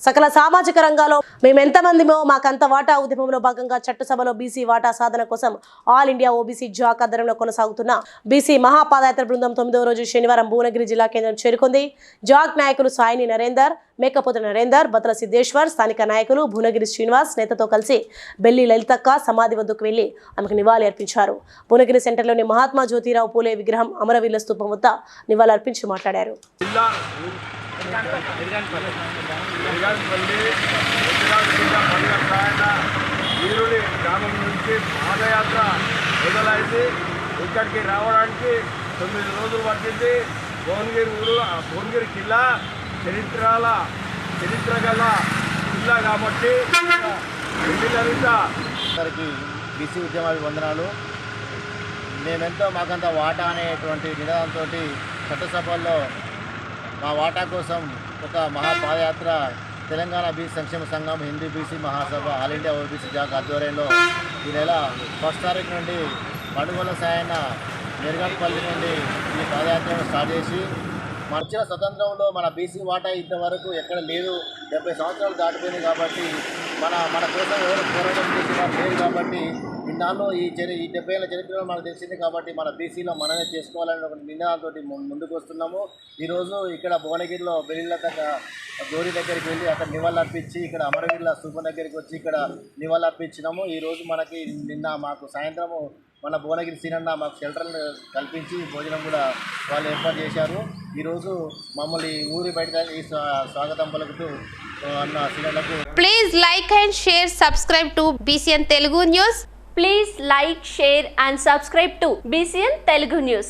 సకల సామాజిక రంగాల్లో మేము ఎంతమందిమో మాకంత వాటా ఉద్యమంలో భాగంగా చట్టసభలో బీసీ వాటా సాధన కోసం ఆల్ ఇండియా ఓబీసీ జాక్ ఆధ్వర్యంలో కొనసాగుతున్న బీసీ మహాపాదయాత్ర బృందం తొమ్మిదవ రోజు శనివారం భువనగిరి జిల్లా కేంద్రం చేరుకుంది. జాక్ నాయకులు సాయిని నరేందర్ మేకపోతు నరేందర్ బతల సిద్ధేశ్వర్ స్థానిక నాయకులు భువనగిరి శ్రీనివాస్ నేతతో కలిసి బెల్లి లలితక్క సమాధి వద్దకు వెళ్ళి ఆమెకు నివాళి అర్పించారు. భువనగిరి సెంటర్లోని మహాత్మా జ్యోతిరావు పూలే విగ్రహం అమరవీరుల స్తూపం వద్ద నివాళి అర్పించి మాట్లాడారు జిల్లా వీరుడి గ్రామం నుంచి పాదయాత్ర మొదలైంది ఇక్కడికి రావడానికి తొమ్మిది రోజులు పట్టింది భువనగిరి ఊరు ఆ భువనగిరి జిల్లా చరిత్రల చరిత్ర గల జిల్లా కాబట్టి ఎన్నికలిత అందరికీ బీసీ ఉద్యమాభివందనాలు మేమెంతో మాకంత వాటా అనేటువంటి నినాదంతో చట్టసభల్లో మా వాటా కోసం ఒక మహాపాదయాత్ర. తెలంగాణ బీసీ సంక్షేమ సంఘం Hindu BC Mahasabha all India OBC JAC ఆధ్వర్యంలో ఈ నెల ఫస్ట్ తారీఖు నుండి మడుగుల సాయన మెరుగన్పల్లి నుండి ఈ పాదయాత్రను స్టార్ట్ చేసి మర్చిన స్వతంత్రంలో మన బీసీ వాటా ఇంతవరకు ఎక్కడ లేదు. డెబ్బై సంవత్సరాలు దాటిపోయింది కాబట్టి మన మన కోసం ఎవరు పోరాటం చేసిన కాబట్టి ఇన్నాళ్ళు ఈ చరి ఈ డెబ్బై ఏళ్ళ చరిత్రలో మనకు తెలిసింది కాబట్టి మన బీసీలో మనమే చేసుకోవాలని ఒక నినాదంతో ముందుకు వస్తున్నాము ఈరోజు ఇక్కడ భువనగిరిలో వెలిళ్ళ దగ్గర గోరి దగ్గరికి వెళ్ళి అక్కడ నివాళులర్పించి ఇక్కడ అమరవీరుల స్థూపం దగ్గరికి వచ్చి ఇక్కడ నివాళులర్పించినాము. ఈరోజు మనకి నిన్న మాకు సాయంత్రము మన భువనగిరి సీనన్న మాకు షెల్టర్ కల్పించి భోజనం కూడా వాళ్ళు ఏర్పాటు చేశారు. ఈరోజు మమ్మల్ని ఊరి బయట ఈ స్వా- స్వాగతం పలుకుతూ ఆ, అన్న సీనన్నకు Please like and share, subscribe to BCN Telugu News. Please like, share and subscribe to BCN Telugu News.